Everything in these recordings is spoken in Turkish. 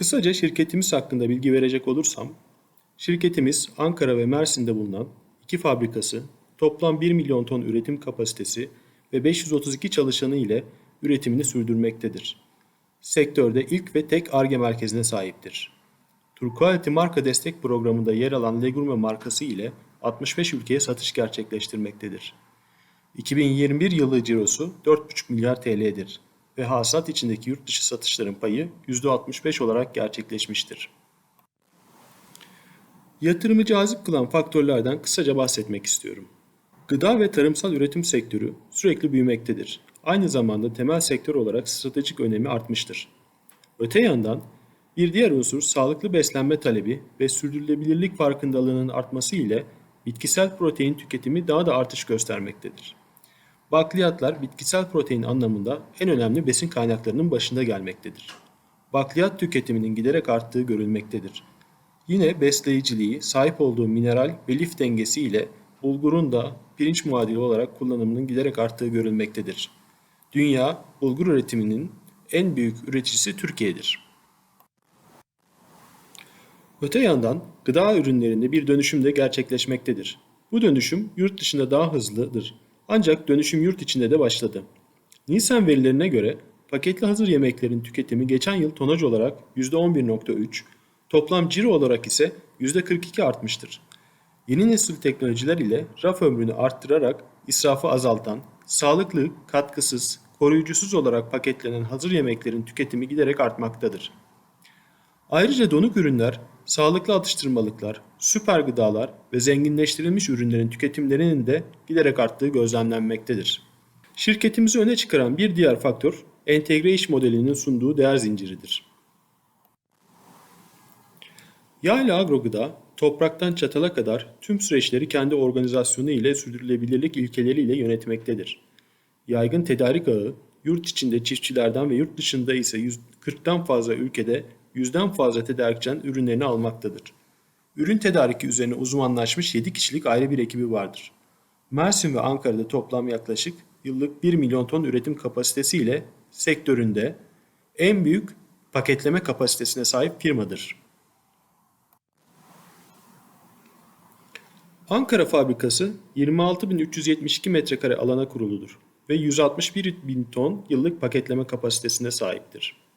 Kısaca şirketimiz hakkında bilgi verecek olursam, şirketimiz Ankara ve Mersin'de bulunan iki fabrikası, toplam 1 milyon ton üretim kapasitesi ve 532 çalışanı ile üretimini sürdürmektedir. Sektörde ilk ve tek ARGE merkezine sahiptir. Turquality marka destek programında yer alan Legurme markası ile 65 ülkeye satış gerçekleştirmektedir. 2021 yılı cirosu 4,5 milyar TL'dir ve hasat içindeki yurt dışı satışların payı %65 olarak gerçekleşmiştir. Yatırımı cazip kılan faktörlerden kısaca bahsetmek istiyorum. Gıda ve tarımsal üretim sektörü sürekli büyümektedir. Aynı zamanda temel sektör olarak stratejik önemi artmıştır. Öte yandan bir diğer unsur sağlıklı beslenme talebi ve sürdürülebilirlik farkındalığının artması ile bitkisel protein tüketimi daha da artış göstermektedir. Bakliyatlar bitkisel protein anlamında en önemli besin kaynaklarının başında gelmektedir. Bakliyat tüketiminin giderek arttığı görülmektedir. Yine besleyiciliği, sahip olduğu mineral ve lif dengesi ile bulgurun da pirinç muadili olarak kullanımının giderek arttığı görülmektedir. Dünya bulgur üretiminin en büyük üreticisi Türkiye'dir. Öte yandan gıda ürünlerinde bir dönüşüm de gerçekleşmektedir. Bu dönüşüm yurt dışında daha hızlıdır. Ancak dönüşüm yurt içinde de başladı. Nisan verilerine göre paketli hazır yemeklerin tüketimi geçen yıl tonaj olarak %11.3, toplam ciro olarak ise %42 artmıştır. Yeni nesil teknolojiler ile raf ömrünü arttırarak israfı azaltan, sağlıklı, katkısız, koruyucusuz olarak paketlenen hazır yemeklerin tüketimi giderek artmaktadır. Ayrıca donuk ürünler, sağlıklı atıştırmalıklar, süper gıdalar ve zenginleştirilmiş ürünlerin tüketimlerinin de giderek arttığı gözlemlenmektedir. Şirketimizi öne çıkaran bir diğer faktör, entegre iş modelinin sunduğu değer zinciridir. Yağla agrogıda topraktan çatala kadar tüm süreçleri kendi organizasyonu ile sürdürülebilirlik ilkeleriyle yönetmektedir. Yaygın tedarik ağı, yurt içinde çiftçilerden ve yurt dışında ise 140'tan fazla ülkede yüzden fazla tedarikçiden ürünlerini almaktadır. Ürün tedariki üzerine uzmanlaşmış 7 kişilik ayrı bir ekibi vardır. Mersin ve Ankara'da toplam yaklaşık yıllık 1 milyon ton üretim kapasitesiyle sektöründe en büyük paketleme kapasitesine sahip firmadır. Ankara fabrikası 26.372 metrekare alana kuruludur ve 161 bin ton yıllık paketleme kapasitesine sahiptir.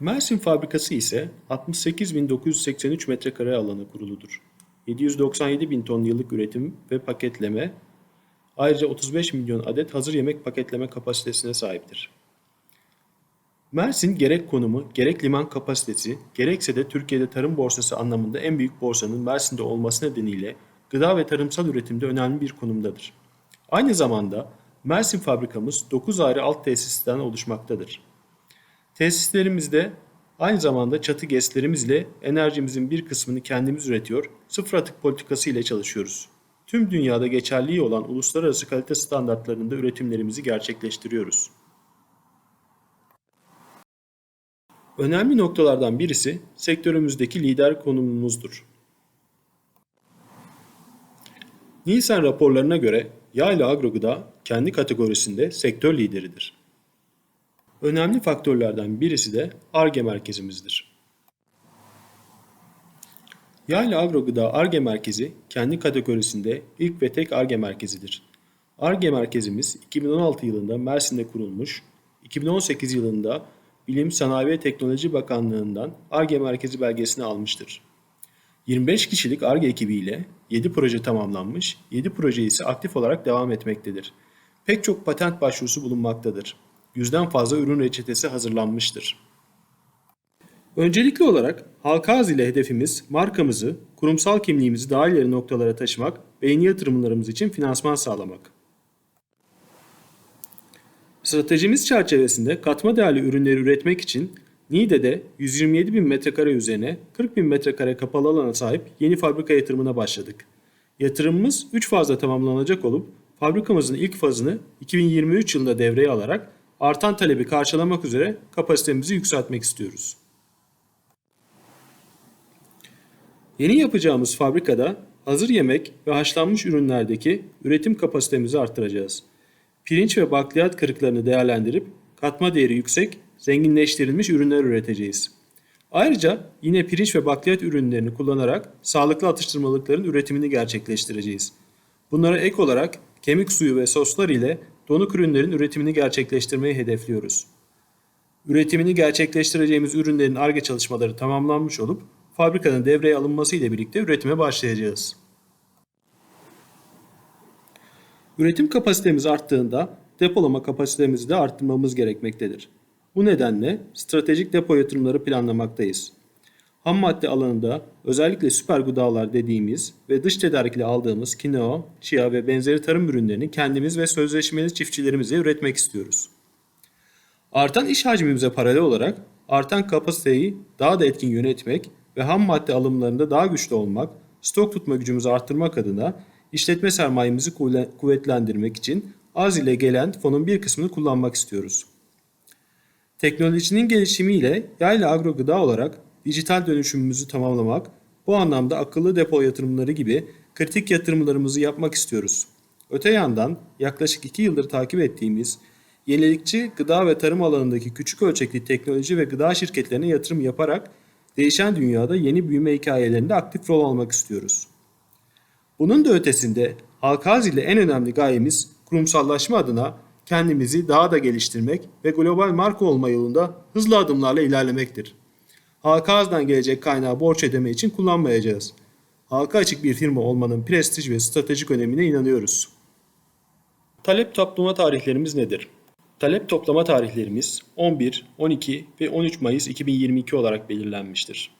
Mersin fabrikası ise 68.983 metrekare alana kuruludur. 797 bin ton yıllık üretim ve paketleme, ayrıca 35 milyon adet hazır yemek paketleme kapasitesine sahiptir. Mersin gerek konumu, gerek liman kapasitesi, gerekse de Türkiye'de tarım borsası anlamında en büyük borsanın Mersin'de olması nedeniyle gıda ve tarımsal üretimde önemli bir konumdadır. Aynı zamanda Mersin fabrikamız 9 ayrı alt tesisten oluşmaktadır. Tesislerimizde aynı zamanda çatı GES'lerimizle enerjimizin bir kısmını kendimiz üretiyor, sıfır atık politikası ile çalışıyoruz. Tüm dünyada geçerliği olan uluslararası kalite standartlarında üretimlerimizi gerçekleştiriyoruz. Önemli noktalardan birisi sektörümüzdeki lider konumumuzdur. Nielsen raporlarına göre yağ agrogıda kendi kategorisinde sektör lideridir. Önemli faktörlerden birisi de ARGE merkezimizdir. Yayla Agro Gıda ARGE merkezi kendi kategorisinde ilk ve tek ARGE merkezidir. ARGE merkezimiz 2016 yılında Mersin'de kurulmuş, 2018 yılında Bilim, Sanayi ve Teknoloji Bakanlığı'ndan ARGE merkezi belgesini almıştır. 25 kişilik ARGE ekibiyle 7 proje tamamlanmış, 7 proje ise aktif olarak devam etmektedir. Pek çok patent başvurusu bulunmaktadır yüzden fazla ürün reçetesi hazırlanmıştır. Öncelikli olarak halka arz ile hedefimiz markamızı, kurumsal kimliğimizi daha ileri noktalara taşımak ve yeni yatırımlarımız için finansman sağlamak. Stratejimiz çerçevesinde katma değerli ürünleri üretmek için Niğde'de 127 bin metrekare üzerine 40 bin metrekare kapalı alana sahip yeni fabrika yatırımına başladık. Yatırımımız 3 fazla tamamlanacak olup fabrikamızın ilk fazını 2023 yılında devreye alarak artan talebi karşılamak üzere kapasitemizi yükseltmek istiyoruz. Yeni yapacağımız fabrikada hazır yemek ve haşlanmış ürünlerdeki üretim kapasitemizi artıracağız. Pirinç ve bakliyat kırıklarını değerlendirip katma değeri yüksek, zenginleştirilmiş ürünler üreteceğiz. Ayrıca yine pirinç ve bakliyat ürünlerini kullanarak sağlıklı atıştırmalıkların üretimini gerçekleştireceğiz. Bunlara ek olarak kemik suyu ve soslar ile donuk ürünlerin üretimini gerçekleştirmeyi hedefliyoruz. Üretimini gerçekleştireceğimiz ürünlerin ARGE çalışmaları tamamlanmış olup fabrikanın devreye alınması ile birlikte üretime başlayacağız. Üretim kapasitemiz arttığında depolama kapasitemizi de arttırmamız gerekmektedir. Bu nedenle stratejik depo yatırımları planlamaktayız. Ham madde alanında özellikle süper gıdalar dediğimiz ve dış tedarikle aldığımız kineo, chia ve benzeri tarım ürünlerini kendimiz ve sözleşmeli çiftçilerimize üretmek istiyoruz. Artan iş hacmimize paralel olarak artan kapasiteyi daha da etkin yönetmek ve ham madde alımlarında daha güçlü olmak, stok tutma gücümüzü arttırmak adına işletme sermayemizi kuvve- kuvvetlendirmek için az ile gelen fonun bir kısmını kullanmak istiyoruz. Teknolojinin gelişimiyle yayla agro gıda olarak dijital dönüşümümüzü tamamlamak, bu anlamda akıllı depo yatırımları gibi kritik yatırımlarımızı yapmak istiyoruz. Öte yandan yaklaşık 2 yıldır takip ettiğimiz yenilikçi gıda ve tarım alanındaki küçük ölçekli teknoloji ve gıda şirketlerine yatırım yaparak değişen dünyada yeni büyüme hikayelerinde aktif rol almak istiyoruz. Bunun da ötesinde Halkaz ile en önemli gayemiz kurumsallaşma adına kendimizi daha da geliştirmek ve global marka olma yolunda hızlı adımlarla ilerlemektir. Halka azdan gelecek kaynağı borç ödeme için kullanmayacağız. Halka açık bir firma olmanın prestij ve stratejik önemine inanıyoruz. Talep toplama tarihlerimiz nedir? Talep toplama tarihlerimiz 11, 12 ve 13 Mayıs 2022 olarak belirlenmiştir.